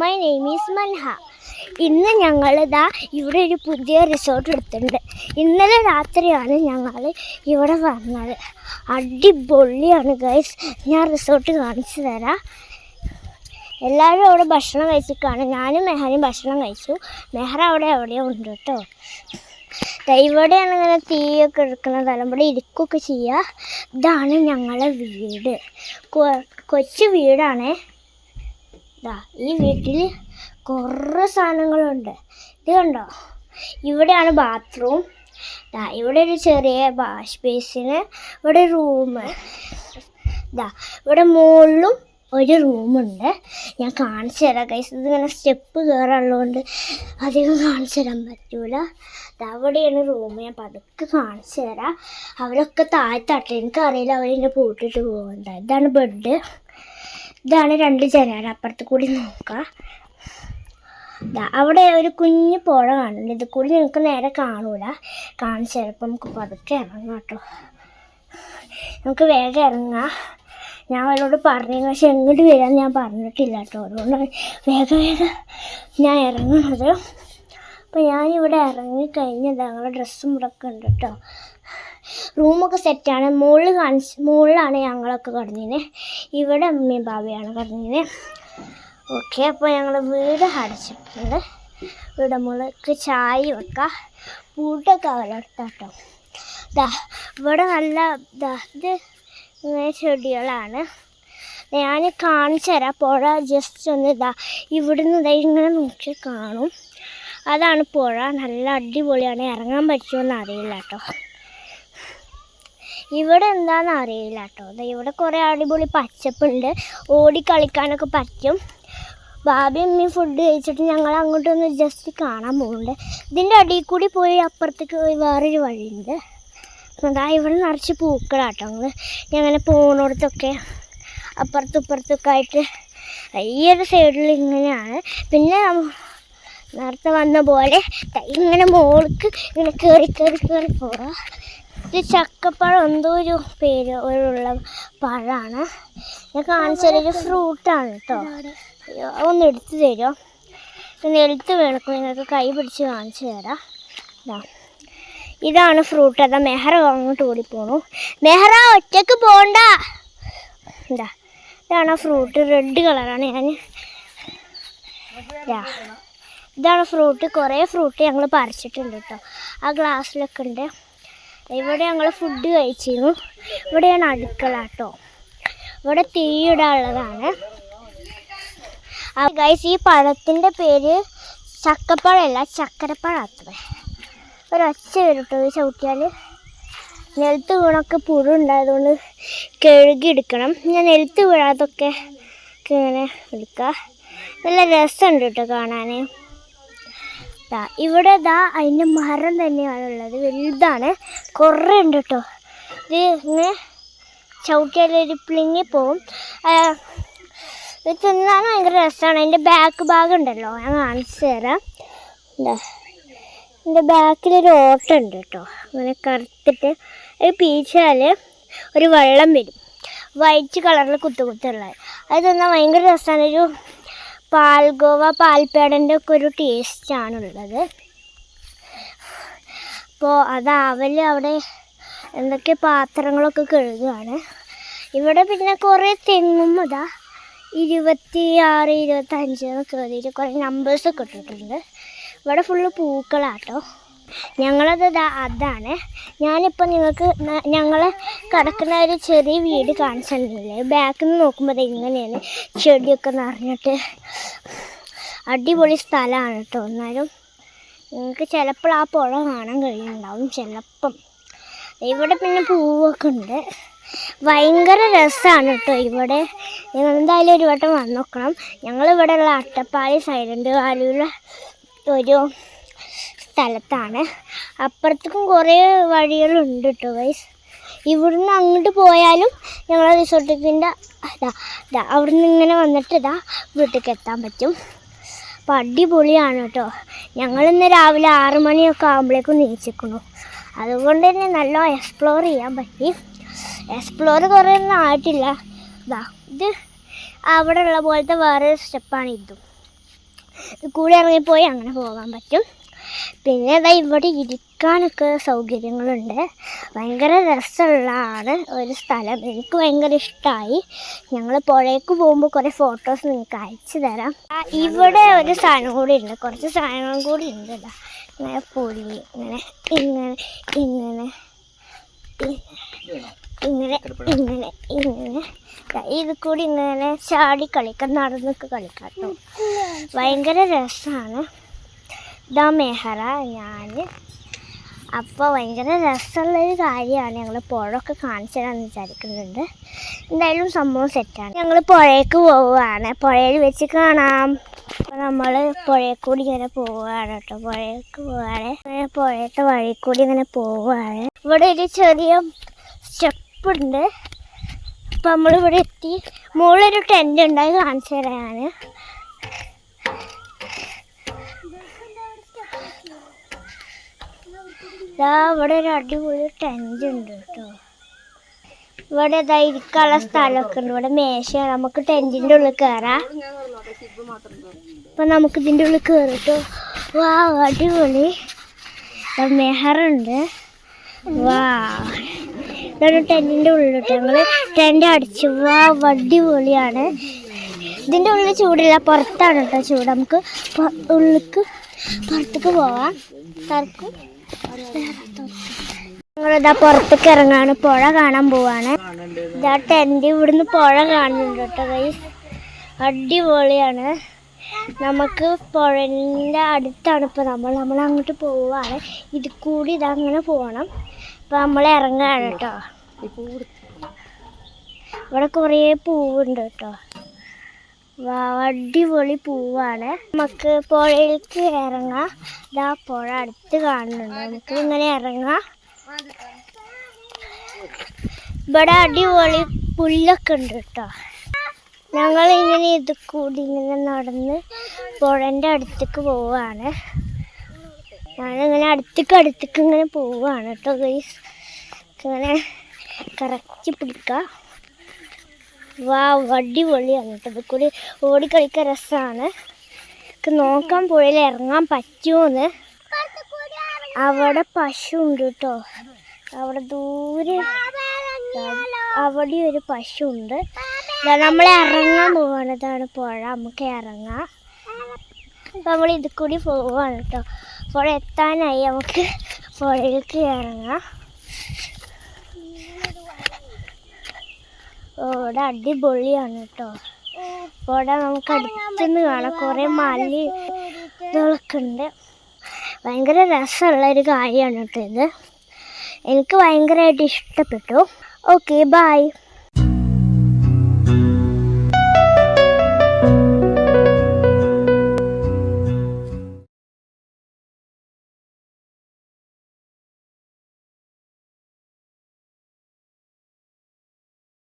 My name is Manha ഇന്ന് ഞങ്ങൾ ഇതാ ഇവിടെ ഒരു പുതിയ റിസോർട്ട് എടുത്തിട്ടുണ്ട്. ഇന്നലെ രാത്രിയാണ് ഞങ്ങൾ ഇവിടെ വന്നത്. അടിപൊളിയാണ് ഗൈസ് ഞാൻ റിസോർട്ട് കാണിച്ചു തരാം. എല്ലാവരും അവിടെ ഭക്ഷണം കഴിച്ചിട്ടാണ് ഞാനും മെഹനും ഭക്ഷണം കഴിച്ചു. മെഹർ അവിടെ എവിടെയോ ഉണ്ട് കേട്ടോ. ഇവിടെയാണ് ഇങ്ങനെ തീയൊക്കെ എടുക്കുന്ന സ്ഥലം ഇവിടെ ഇരിക്കുകയൊക്കെ ചെയ്യുക ഇതാണ് ഞങ്ങളുടെ വീട്. കൊച്ചു വീടാണേ. ദാ ഈ വീട്ടിൽ കുറേ സാധനങ്ങളുണ്ട്. ഇത് കണ്ടോ? ഇവിടെയാണ് ബാത്റൂം ദാ ഇവിടെ ഒരു ചെറിയ വാഷ് ബേസിന് ഇവിടെ റൂം ദാ ഇവിടെ മുകളിലും ഒരു റൂമുണ്ട് ഞാൻ കാണിച്ചു തരാം കൈസ് ഇതിങ്ങനെ സ്റ്റെപ്പ് കയറാനുള്ളതുകൊണ്ട് അധികം കാണിച്ചു തരാൻ പറ്റൂല. അവിടെയാണ് റൂം ഞാൻ പതുക്കെ കാണിച്ചു തരാം. അവരൊക്കെ താഴത്താട്ടെ എനിക്കറിയില്ല അവരെന്നെ പൂട്ടിട്ട് പോകുന്നുണ്ട് ഇതാണ് ബെഡ് ഇതാണ് രണ്ട് ജനാല അപ്പുറത്ത് കൂടി നോക്കാം. അവിടെ ഒരു കുഞ്ഞു പുഴ കാണുന്നുണ്ട്. ഇത് കൂടി നിങ്ങൾക്ക് നേരെ കാണൂല. കാണിച്ചു ചിലപ്പോൾ നമുക്ക് പതുക്കെ ഇറങ്ങാം കേട്ടോ. നമുക്ക് വേഗം ഇറങ്ങാം. ഞാൻ അവരോട് പറഞ്ഞു പക്ഷെ എങ്ങോട്ട് വരാൻ ഞാൻ പറഞ്ഞിട്ടില്ല കേട്ടോ. അതുകൊണ്ടാണ് വേഗം വേഗം ഞാൻ ഇറങ്ങുന്നത്. അപ്പോൾ ഞാനിവിടെ ഇറങ്ങി കഴിഞ്ഞത് ഞങ്ങളുടെ ഡ്രസ്സും ഇവിടെയൊക്കെ ഉണ്ട് കേട്ടോ. റൂമൊക്കെ സെറ്റാണ്. മുകളിൽ കാണിച്ച് മുകളിലാണ് ഞങ്ങളൊക്കെ കിടന്നിന് ഇവിടെ അമ്മയും ബാബയാണ് കിടന്നിന് ഓക്കെ അപ്പോൾ ഞങ്ങൾ വീട് അടച്ചിട്ടുണ്ട്. ഇവിടെ മുളക്ക് ചായ വെക്കാം. പൂട്ടൊക്കെ അവലെടുത്താട്ടോ. ഇതാ ഇവിടെ നല്ല ദാ ഇത് ഇങ്ങനെ ചെടികളാണ്. ഞാൻ കാണിച്ചു തരാം. പുഴ ജസ്റ്റ് ഒന്ന് ഇതാ ഇവിടുന്ന് ഇതാ ഇങ്ങനെ നോക്കി കാണും. അതാണ് പുഴ. നല്ല അടിപൊളിയാണ്. ഇറങ്ങാൻ പറ്റുമെന്ന് അറിയില്ല കേട്ടോ. ഇവിടെ എന്താണെന്ന് അറിയില്ല കേട്ടോ. ഇവിടെ കുറേ അടിപൊളി പച്ചപ്പുണ്ട്. ഓടി കളിക്കാനൊക്കെ പറ്റും. ബാബി അമ്മയും ഫുഡ് കഴിച്ചിട്ട് ഞങ്ങൾ അങ്ങോട്ടൊന്ന് ജസ്റ്റ് കാണാൻ പോകുന്നുണ്ട് ഇതിന്റെ അടിയിൽ കൂടി പോയി അപ്പുറത്തേക്ക് വേറൊരു വഴിയുണ്ട്. അതാ ഇവിടെ നിറച്ച് പൂക്കളാട്ടോ ഞങ്ങൾ ഞങ്ങനെ പോകുന്നിടത്തൊക്കെ അപ്പുറത്തും ഇപ്പുറത്തൊക്കെ ആയിട്ട് ഈ സൈഡിൽ ഇങ്ങനെയാണ്. പിന്നെ നേരത്തെ വന്ന പോലെ ഇങ്ങനെ മോൾക്ക് ഇങ്ങനെ കയറി കയറി കയറി പോകാം ഇത് ചക്കപ്പഴം എന്തോ ഒരു പേര് ഉള്ള പഴമാണ് ഞാൻ കാണിച്ചൊരു ഫ്രൂട്ടാണ് കേട്ടോ ഒന്ന് എടുത്തു തരുമോ എടുത്ത് വേണം നിങ്ങൾക്ക് കൈ പിടിച്ച് കാണിച്ചു തരാം. ഇതാ ഇതാണ് ഫ്രൂട്ട്. അതാ മെഹറ അങ്ങോട്ട് ഓടിപ്പോണു. മെഹറ ഒറ്റയ്ക്ക് പോണ്ട. എന്താ ഇതാണ് ഫ്രൂട്ട്. റെഡ് കളറാണ് ഞാൻ. ഇതാണ് ഫ്രൂട്ട്. കുറേ ഫ്രൂട്ട് ഞങ്ങൾ പറിച്ചിട്ടുണ്ട് കേട്ടോ ആ ഗ്ലാസ്സിലൊക്കെ ഉണ്ട്. ഇവിടെ ഞങ്ങൾ ഫുഡ് കഴിച്ചിരുന്നു. ഇവിടെയാണ് അടുക്കള കേട്ടോ ഇവിടെ തീയിടാനുള്ളതാണ്. ഗൈസ് ഈ പഴത്തിന്റെ പേര് ചക്കപ്പഴമല്ല ചക്കരപ്പഴം അത്രേ ഒരൊച്ച വരട്ടോ ഈ ചവിട്ടിയാൽ നിലത്ത് വീണൊക്കെ പുഴു ഉണ്ടായതുകൊണ്ട് കഴുകി എടുക്കണം. ഞാൻ നിലത്ത് വീഴാതൊക്കെ ഇങ്ങനെ എടുക്കുക നല്ല രസമുണ്ട് കേട്ടോ കാണാൻ ദാ ഇവിടെ ദാ അതിന്റെ മരം തന്നെയാണുള്ളത് വലുതാണ്. കുറേ ഉണ്ട് കേട്ടോ ഇത് ഇങ്ങനെ ചവിട്ടിയാലൊരു പ്ലിങ്ങി പോവും. ഇത് തിന്നാൻ ഭയങ്കര രസമാണ്. അതിന്റെ ബാക്ക് ഭാഗം ഉണ്ടല്ലോ. ഞാൻ കാണിച്ചു തരാം. എന്താ എന്റെ ബാക്കിലൊരു ഓട്ടം ഉണ്ട് കേട്ടോ അങ്ങനെ കറുത്തിട്ട് അത് പീച്ചാൽ ഒരു വെള്ളം വരും. വൈറ്റ് കളറിൽ കുത്തു കുത്തുള്ളത്. അത് തിന്നാൽ ഭയങ്കര രസമാണ്. ഒരു പാൽഗോവ പാൽപ്പേടന്റെ ഒക്കെ ഒരു ടേസ്റ്റാണുള്ളത്. അപ്പോൾ അത് അവൽ അവിടെ എന്തൊക്കെ പാത്രങ്ങളൊക്കെ കഴുകുകയാണ് ഇവിടെ പിന്നെ കുറേ തെങ്ങും ഇതാ ഇരുപത്തി ആറ് ഇരുപത്തഞ്ച് എന്നൊക്കെ കുറേ നമ്പേഴ്സൊക്കെ ഇട്ടിട്ടുണ്ട്. ഇവിടെ ഫുള്ള് പൂക്കളാട്ടോ. ഞങ്ങളത് അതാണ്. ഞാനിപ്പോൾ നിങ്ങൾക്ക് ഞങ്ങൾ കിടക്കുന്ന ഒരു ചെറിയ വീട് കാണിച്ചിട്ടുണ്ടല്ലേ ബാക്കിൽ നിന്ന് നോക്കുമ്പോൾ ഇങ്ങനെയാണ് ചെടിയൊക്കെ നിറഞ്ഞിട്ട്. അടിപൊളി സ്ഥലമാണ് കേട്ടോ എന്നാലും നിങ്ങൾക്ക് ചിലപ്പോൾ ആ പുഴ കാണാൻ കഴിയുന്നുണ്ടാവും ചിലപ്പം. ഇവിടെ പിന്നെ പൂവൊക്കെ ഉണ്ട്. ഭയങ്കര രസമാണ് കേട്ടോ ഇവിടെ. നിങ്ങൾ എന്തായാലും ഒരു വട്ടം വന്ന് നോക്കണം ഞങ്ങളിവിടെയുള്ള അട്ടപ്പാളി സൈലന്റ് വാലിയുള്ള ഒരു സ്ഥലത്താണ്. അപ്പുറത്തേക്കും കുറേ വഴികളുണ്ട് കേട്ടോ വൈസ് ഇവിടുന്ന് അങ്ങോട്ട് പോയാലും ഞങ്ങൾ റിസോർട്ടിന്റെ ഇതാ ഇതാ അവിടുന്ന് ഇങ്ങനെ വന്നിട്ട് ഇതാ വീട്ടിലേക്ക് എത്താൻ പറ്റും. അപ്പോൾ അടിപൊളിയാണ് കേട്ടോ ഞങ്ങളിന്ന് രാവിലെ ആറ് മണിയൊക്കെ ആകുമ്പോഴേക്കും നീച്ചിക്കുന്നു അതുകൊണ്ട് തന്നെ നല്ല എക്സ്പ്ലോർ ചെയ്യാൻ പറ്റി. എക്സ്പ്ലോർ കുറേ ഒന്നും ആയിട്ടില്ല ഇതാ ഇത് അവിടെ ഉള്ള പോലത്തെ വേറെ സ്റ്റെപ്പാണ് ഇതും കൂടി ഇറങ്ങിപ്പോയി അങ്ങനെ പോകാൻ പറ്റും. പിന്നെ ഇതാ ഇവിടെ ഇരിക്കാനൊക്കെ സൗകര്യങ്ങളുണ്ട്. ഭയങ്കര രസമുള്ളതാണ് ഒരു സ്ഥലം. എനിക്ക് ഭയങ്കര ഇഷ്ടമായി ഞങ്ങൾ പുഴയ്ക്ക് പോകുമ്പോൾ കുറേ ഫോട്ടോസ് നിങ്ങൾക്ക് അയച്ചു തരാം. ഇവിടെ ഒരു സാധനം കൂടി ഉണ്ട്. കുറച്ച് സാധനങ്ങളും കൂടി ഉണ്ട് ഇങ്ങനെ പുളി ഇങ്ങനെ ഇങ്ങനെ ഇങ്ങനെ ഇങ്ങനെ ഇങ്ങനെ ഇങ്ങനെ. ഇത് കൂടി ഇങ്ങനെ ചാടി കളിക്കാം നടന്നൊക്കെ കളിക്കാം കേട്ടോ. ഭയങ്കര രസമാണ്. ഇതാ മെഹറ ഞാൻ അപ്പോൾ ഭയങ്കര രസമുള്ളൊരു കാര്യമാണ് ഞങ്ങൾ പുഴയൊക്കെ കാണിച്ചു തരാമെന്ന് വിചാരിക്കുന്നുണ്ട്. എന്തായാലും സംഭവം സെറ്റാണ് ഞങ്ങൾ പുഴയ്ക്ക് പോവുകയാണ്. പുഴയിൽ വെച്ച് കാണാം. അപ്പോൾ നമ്മൾ പുഴയിൽ കൂടി ഇങ്ങനെ പോവുകയാണ് കേട്ടോ. പുഴയ്ക്ക് പോവുകയാണ്. പുഴയത്തെ വഴി കൂടി ഇങ്ങനെ പോവുകയാണ്. ഇവിടെ ഒരു ചെറിയ സ്റ്റെപ്പ് ഉണ്ട്. അപ്പോൾ നമ്മളിവിടെ എത്തി. മുകളിലൊരു ടെന്റ് ഉണ്ടായി കാണിച്ചു തരാം ദാ ഇവിടെ ഒരു അടിപൊളി ടെന്റ് ഉണ്ട് കേട്ടോ. ഇവിടെ ഇതാ ഇരിക്കാനുള്ള സ്ഥലമൊക്കെ ഉണ്ട്. ഇവിടെ മേശയാണ്. നമുക്ക് ടെന്റിന്റെ ഉള്ളിൽ കയറാം അപ്പം നമുക്ക് ഇതിന്റെ ഉള്ളിൽ കയറിട്ടോ വാ അടിപൊളി. മെഹറുണ്ട് വാ. ഇതാണ് ടെന്റിന്റെ ഉള്ളിൽ ഞങ്ങൾ ടെന്റ് അടിച്ചു. വാ അടിപൊളിയാണ്. ഇതിന്റെ ഉള്ളിൽ ചൂടില്ല. പുറത്താണ് കേട്ടോ ചൂട്. നമുക്ക് ഉള്ളിക്ക് പുറത്തേക്ക് പോവാം. തർക്കും ഞങ്ങളിതാ പുറത്തേക്ക് ഇറങ്ങാണ്. പുഴ കാണാൻ പോവാണ്. ഇതാ ടെന്റ് ഇവിടുന്ന് പുഴ കാണുന്നുണ്ട് കേട്ടോ ഗൈസ് അടിപൊളിയാണ്. നമുക്ക് പുഴന്റെ അടുത്താണ് ഇപ്പോൾ നമ്മൾ. നമ്മൾ അങ്ങോട്ട് പോവാണ്. ഇത് കൂടി ഇതങ്ങനെ പോകണം അപ്പോൾ നമ്മൾ ഇറങ്ങാണ് കേട്ടോ. ഇവിടെ കുറേ പൂവുണ്ട് കേട്ടോ. അടിപൊളി പൂവാണ്. നമുക്ക് പുഴയിലേക്ക് ഇറങ്ങാം. ഇതാ പുഴ അടുത്ത് കാണുന്നുണ്ട്. നമുക്ക് ഇങ്ങനെ ഇറങ്ങാം. ഇവിടെ അടിപൊളി പുല്ലൊക്കെ ഉണ്ട് കേട്ടോ. ഞങ്ങൾ ഇങ്ങനെ ഇത് കൂടി ഇങ്ങനെ നടന്ന് പുഴന്റെ അടുത്തേക്ക് പോവാണ്. ഞാനിങ്ങനെ അടുത്തേക്ക് അടുത്തേക്ക് ഇങ്ങനെ പോവാണ് കേട്ടോ ഗൈസ് ഇങ്ങനെ കറക്റ്റ് പിടിക്കാം. വാ അടിപൊളിയാണ് കേട്ടോ. ഇത് കൂടി ഓടിക്കളിക്കാൻ രസമാണ് നോക്കാൻ പുഴയിൽ ഇറങ്ങാൻ പറ്റുമോന്ന് അവിടെ പശു ഉണ്ട് കേട്ടോ. അവിടെ ദൂരെ അവിടെ ഒരു പശു ഉണ്ട് നമ്മൾ ഇറങ്ങാൻ പോവാണ്. ഇതാണ് പുഴ. നമുക്ക് ഇറങ്ങാം. അപ്പം നമ്മൾ ഇത് കൂടി പോവാണ് കേട്ടോ. പുഴ എത്താനായി. നമുക്ക് പുഴയിലേക്ക് ഇറങ്ങാം. ഇവിടെ അടിപൊളിയാണ് കേട്ടോ ഇവിടെ നമുക്ക് അടുത്തുനിന്ന് കാണാം കുറേ മല ഇതൊക്കെ ഉണ്ട്. ഭയങ്കര രസമുള്ള ഒരു കാര്യമാണ് കേട്ടോ ഇത്. എനിക്ക് ഭയങ്കരമായിട്ട് ഇഷ്ടപ്പെട്ടു. Okay bye